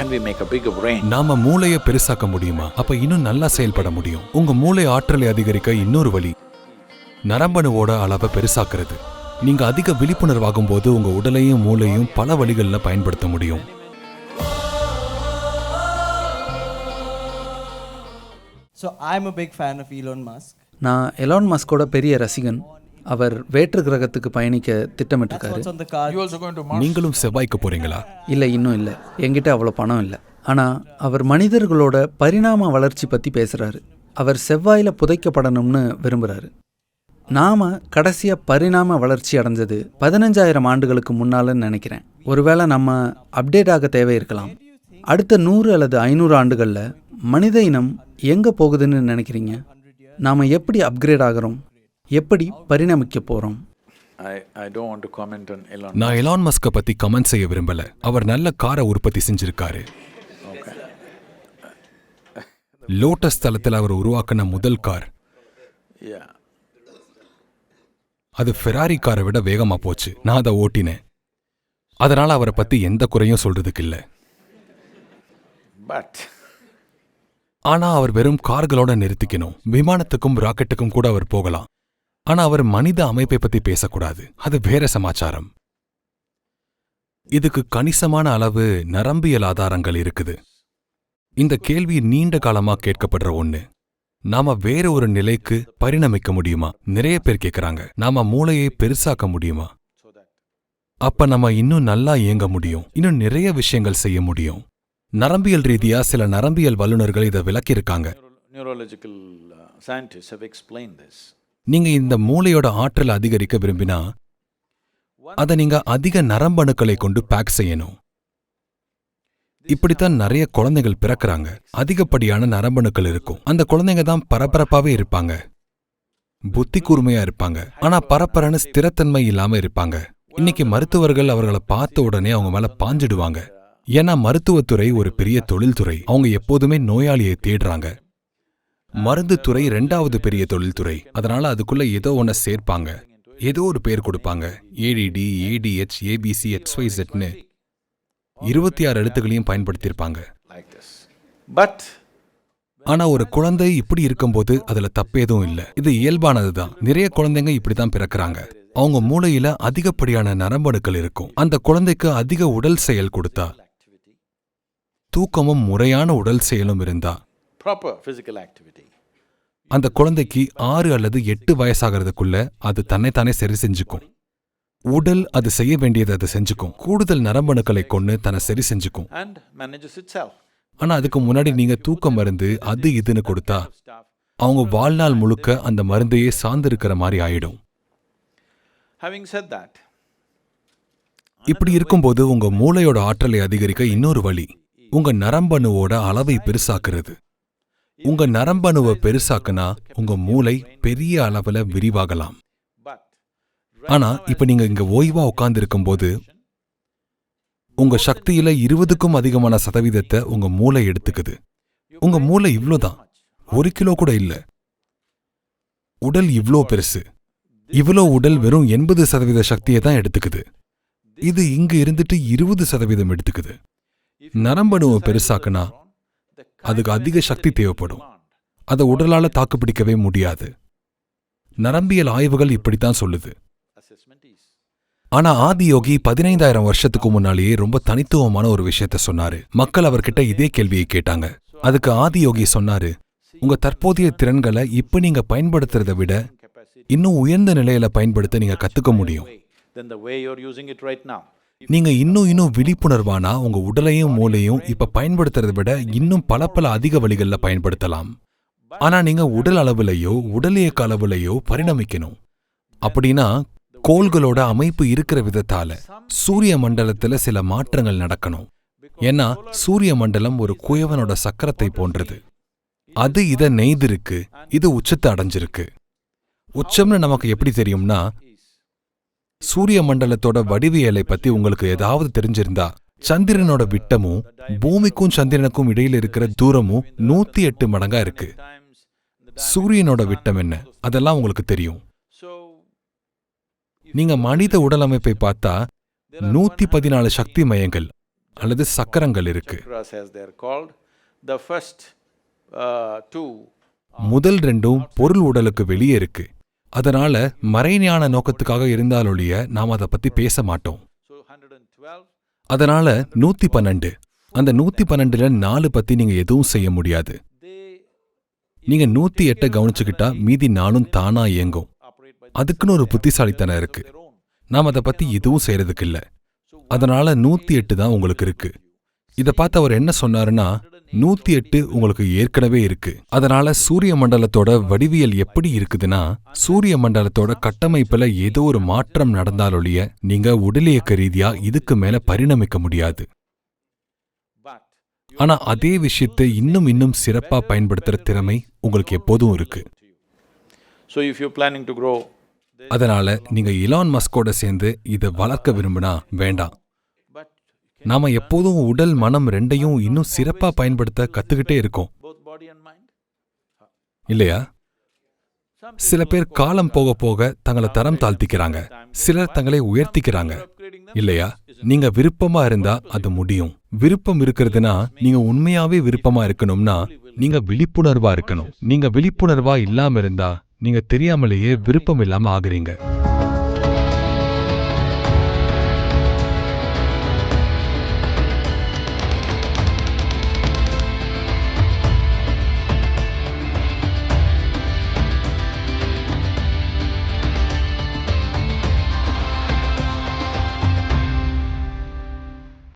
can we make a bigger brain? நாம மூளையை பெருசாக்க முடியுமா? அப்ப இன்னும் நல்லா செயல்பட முடியும். உங்க மூளை ஆற்றலை அதிகரிக்க இன்னொரு வழி நரம்பணுவோட அளவை பெருசாக்குறது. நீங்க அதிக விழிப்புணர்வாகும் போது உங்க உடலையும் மூளையும் பல வழிகளில் பயன்படுத்த முடியும். So I'm a big fan of Elon Musk. நான் எலான் மஸ்கோட பெரிய ரசிகன். அவர் வேற்று கிரகத்துக்கு பயணிக்க திட்டமிட்டிருக்காரு? நீங்களும் செவ்வாய்க்கு போறீங்களா? இல்லை இன்னும் இல்லை. என்கிட்ட அவ்வளோ பணம் இல்லை. ஆனால் அவர் மனிதர்களோட பரிணாம வளர்ச்சி பற்றி பேசுகிறாரு அவர் செவ்வாயில் புதைக்கப்படணும்னு விரும்புகிறாரு நாம் கடைசியாக பரிணாம வளர்ச்சி அடைஞ்சது பதினஞ்சாயிரம் ஆண்டுகளுக்கு முன்னாலன்னு நினைக்கிறேன். ஒருவேளை நம்ம அப்டேட் ஆக தேவை இருக்கலாம். அடுத்த நூறு அல்லது ஐநூறு ஆண்டுகளில் மனித இனம் எங்கே போகுதுன்னு நினைக்கிறீங்க? நாம் எப்படி அப்கிரேட் ஆகிறோம்? எப்படி பரிணமிக்க போகிறோம் I, I don't want to comment on Elon. நான் எலான் மஸ்கை பத்தி கமெண்ட் செய்ய விரும்பல. அவர் நல்ல காரை உற்பத்தி செஞ்சிருக்காரு. லோட்டஸ் தளத்தில் அவர் உருவாக்கின முதல் கார். அது ஃபெராரி காரை விட வேகமா போச்சு. நான் அதை ஓட்டினேன். அதனால அவரை பத்தி எந்த குறையும் சொல்றதுக்கு இல்ல. But ஆனா அவர் வெறும் கார்களோட நிறுத்திக்கணும். விமானத்துக்கும் ராக்கெட்டுக்கும் கூட அவர் போகலாம். ஆனா அவர் மனித அமைப்பை பத்தி பேசக்கூடாது. அது வேற சமாச்சாரம். இதுக்கு கணிசமான அளவு நரம்பியல் ஆதாரங்கள் இருக்குது. இந்த கேள்வி நீண்ட காலமா கேட்கப்படுற ஒண்ணு. நாம வேற ஒரு நிலைக்கு பரிணமிக்க முடியுமா? நிறைய பேர் கேக்குறாங்க. நாம மூளையை பெருசாக்க முடியுமா? அப்ப நம்ம இன்னும் நல்லா இயங்க முடியும். இன்னும் நிறைய விஷயங்கள் செய்ய முடியும். நரம்பியல் ரீதியா சில நரம்பியல் வல்லுநர்கள் இதை விளக்கியிருக்காங்க. நீங்க இந்த மூளையோட ஆற்றல் அதிகரிக்க விரும்பினா அதை நீங்க அதிக நரம்பணுக்களை கொண்டு பேக் செய்யணும். இப்படித்தான் நிறைய குழந்தைகள் பிறக்கிறாங்க. அதிகப்படியான நரம்பணுக்கள் இருக்கும். அந்த குழந்தைங்க தான் பரபரப்பாவே இருப்பாங்க. புத்தி கூர்மையா இருப்பாங்க. ஆனா பரபரன்னு ஸ்திரத்தன்மை இல்லாம இருப்பாங்க. இன்னைக்கு மருத்துவர்கள் அவர்களை பார்த்த உடனே அவங்க மேல பாஞ்சிடுவாங்க. ஏன்னா மருத்துவத்துறை ஒரு பெரிய தொழில்துறை. அவங்க எப்போதுமே நோயாளியை தேடுறாங்க. மருந்து துறை ரெண்டாவது பெரிய தொழில்துறை. அதனால அதுக்குள்ள ஏதோ ஒன்ன சேர்ப்பாங்க. ஏதோ ஒரு பேர் கொடுப்பாங்க. ஏடிடி ஏடிஹெச் ஏபிசி எக்ஸ்ஒய்செட்னு இருபத்தி ஆறு எழுத்துக்களையும் பயன்படுத்தியிருப்பாங்க. ஆனா ஒரு குழந்தை இப்படி இருக்கும்போது அதுல தப்பேதும் இல்ல. இது இயல்பானதுதான் நிறைய குழந்தைங்க இப்படிதான் பிறக்கிறாங்க. அவங்க மூளையில அதிகப்படியான நரம்பணுக்கள் இருக்கும். அந்த குழந்தைக்கு அதிக உடல் செயல் கொடுத்தா தூக்கமும் முறையான உடல் செயலும் இருந்தா. அந்த குழந்தைக்கு ஆறு அல்லது எட்டு வயசாகிறதுக்குள்ள அது தன்னைத்தானே சரி செஞ்சுக்கும். உடல் அது செய்ய வேண்டியதை அது செஞ்சுக்கும். கூடுதல் நரம்பணுக்களை கொண்டு தன்னை சரி செஞ்சுக்கும். ஆனா அதுக்கு முன்னாடி நீங்க தூக்க மருந்து அது இதுன்னு கொடுத்தா. அவங்க வாழ்நாள் முழுக்க அந்த மருந்தையே சார்ந்திருக்கிற மாதிரி ஆயிடும். இப்படி இருக்கும்போது உங்க மூளையோட ஆற்றலை அதிகரிக்க இன்னொரு வழி உங்க நரம்பணுவோட அளவை பெருசாக்குறது. உங்க நரம்பணுவை பெருசாக்குனா உங்க மூளை பெரிய அளவுல விரிவாகலாம். ஆனா இப்ப நீங்க இங்க ஓய்வா உட்கார்ந்து இருக்கும்போது உங்க சக்தியில இருபதுக்கும் அதிகமான சதவீதத்தை உங்க மூளை எடுத்துக்குது. உங்க மூளை இவ்வளோதான் ஒரு கிலோ கூட இல்ல. உடல் இவ்வளோ பெருசு. இவ்வளோ உடல் வெறும் எண்பது சதவீத சக்தியை தான் எடுத்துக்குது. இது இங்க இருந்துட்டு இருபது சதவீதம் எடுத்துக்குது. நரம்பணுவை பெருசாக்குனா அதுக்கு அதிக சக்தி தேவைப்படும். அதை உடலால் தாக்குப்பிடிக்கவே முடியாது. நரம்பியல் ஆய்வுகள் இப்படித்தான் சொல்லுது. ஆனா ஆதி யோகி பதினைந்தாயிரம் வருஷத்துக்கு முன்னாலேயே ரொம்ப தனித்துவமான ஒரு விஷயத்த சொன்னாரு. மக்கள் அவர்கிட்ட இதே கேள்வியை கேட்டாங்க. அதுக்கு ஆதி யோகி சொன்னாரு உங்க தற்போதைய திறன்களை இப்ப நீங்க பயன்படுத்துறதை விட இன்னும் உயர்ந்த நிலையில பயன்படுத்த நீங்க கத்துக்க முடியும். நீங்க இன்னும் இன்னும் விழிப்புணர்வானா? உங்க உடலையும் மூளையும் இப்ப பயன்படுத்துறதை விட இன்னும் பல பல அதிக வழிகள்ல பயன்படுத்தலாம். ஆனா நீங்க உடல் அளவுலயோ உடல் இயக்க அளவுலையோ பரிணமிக்கணும். அப்படின்னா கோள்களோட அமைப்பு இருக்கிற விதத்தால சூரிய மண்டலத்துல சில மாற்றங்கள் நடக்கணும். ஏன்னா சூரிய மண்டலம் ஒரு குயவனோட சக்கரத்தை போன்றது. அது இத நெய்திருக்கு இது உச்சத்தை அடைஞ்சிருக்கு. உச்சம்னு நமக்கு எப்படி தெரியும்னா சூரிய மண்டலத்தோட வடிவியலை பத்தி உங்களுக்கு ஏதாவது தெரிஞ்சிருந்தா சந்திரனோட விட்டமும் பூமிக்கும் சந்திரனுக்கும் இடையில இருக்கிற தூரமும் நூத்தி எட்டு மடங்கா இருக்கு. சூரியனோட விட்டம் என்ன? அதெல்லாம் உங்களுக்கு தெரியும். நீங்க மனித உடல் அமைப்பை பார்த்தா நூத்தி பதினாலு சக்தி மையங்கள் அல்லது சக்கரங்கள் இருக்கு. முதல் ரெண்டும் பொருள் உடலுக்கு வெளியே இருக்கு. அதனால மறைஞான நோக்கத்துக்காக இருந்தாலொழிய நாம் அதை பத்தி பேச மாட்டோம். அதனால நூத்தி பன்னெண்டு. அந்த நூத்தி பன்னெண்டுல நாலு பத்தி நீங்க எதுவும் செய்ய முடியாது. நீங்க நூத்தி எட்டை கவனிச்சுக்கிட்டா மீதி நாளும் தானா இயங்கும். அதுக்குன்னு ஒரு புத்திசாலித்தனம் இருக்கு. நாம் அதை பத்தி எதுவும் செய்யறதுக்கு இல்லை. அதனால நூத்தி எட்டு தான் உங்களுக்கு இருக்கு. இதை பார்த்து அவர் என்ன சொன்னாருன்னா நூத்தி எட்டு உங்களுக்கு ஏற்கனவே இருக்கு. அதனால சூரிய மண்டலத்தோட வடிவியல் எப்படி இருக்குதுன்னா சூரிய மண்டலத்தோட கட்டமைப்புல ஏதோ ஒரு மாற்றம் நடந்தாலொழிய நீங்க உடலியக்க ரீதியா இதுக்கு மேல பரிணமிக்க முடியாது. ஆனா அதே விஷயத்தை இன்னும் இன்னும் சிறப்பா பயன்படுத்துற திறமை உங்களுக்கு எப்போதும் இருக்கு. அதனால நீங்க இலான் மஸ்கோட சேர்ந்து இதை வளர்க்க விரும்பினா வேண்டாம். நாம எப்போதும் உடல் மனம் ரெண்டையும் இன்னும் சிறப்பா பயன்படுத்த கத்துக்கிட்டே இருக்கோம். இல்லையா? சில பேர் காலம் போக போக தங்களை தரம் தாழ்த்திக்கிறாங்க. சிலர் தங்களை உயர்த்திக்கிறாங்க. இல்லையா? நீங்க விருப்பமா இருந்தா அது முடியும். விருப்பம் இருக்கிறதுனா நீங்க உண்மையாவே விருப்பமா இருக்கணும்னா நீங்க விழிப்புணர்வா இருக்கணும். நீங்க விழிப்புணர்வா இல்லாம இருந்தா நீங்க தெரியாமலேயே விருப்பம் இல்லாம ஆகுறீங்க.